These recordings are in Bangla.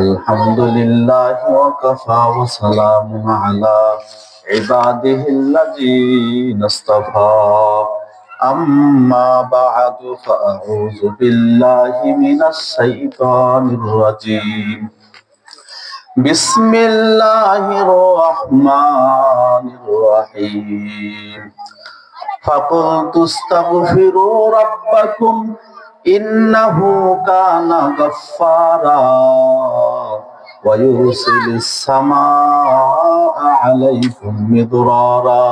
الحمد لله وكفى وسلام على عباده الذين اصطفى أما بعد فأعوذ بالله من الشيطان الرجيم بسم الله الرحمن الرحيم فقلت استغفروا ربكم ইন্নাহু কানা গাফফারা ওয়া ইউরসিলিস সামাআ আলাইকুম মিদরারা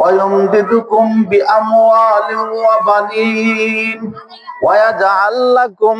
ويمددكم بأموال وبنين ويجعل لكم